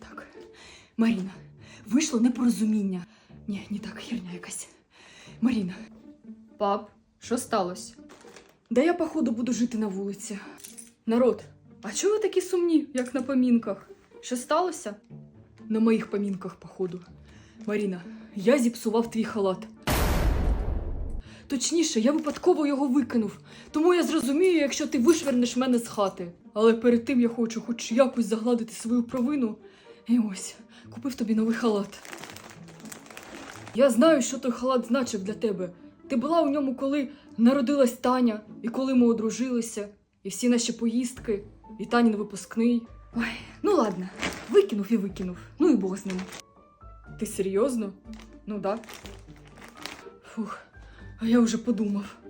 Так, Маріна, вийшло непорозуміння. Ні, не так, херня якась. Маріна, Пап, що сталося? де я, походу, буду жити на вулиці? Народ, а чого ви такі сумні, як на помінках? Що сталося? На моїх помінках, походу. Маріна, я зіпсував твій халат. Точніше, я випадково його викинув, тому я зрозумію, якщо ти вишвернеш мене з хати. Але перед тим я хочу хоч якось загладити свою провину. І ось, купив тобі новий халат. Я знаю, що той халат значив для тебе. Ти була у ньому, коли народилась Таня, і коли ми одружилися, і всі наші поїздки, і Танін випускний. Ой, ну ладно, викинув і викинув. Ну і Бог з ним. Ти серйозно? Ну да. Фух, а я вже подумав.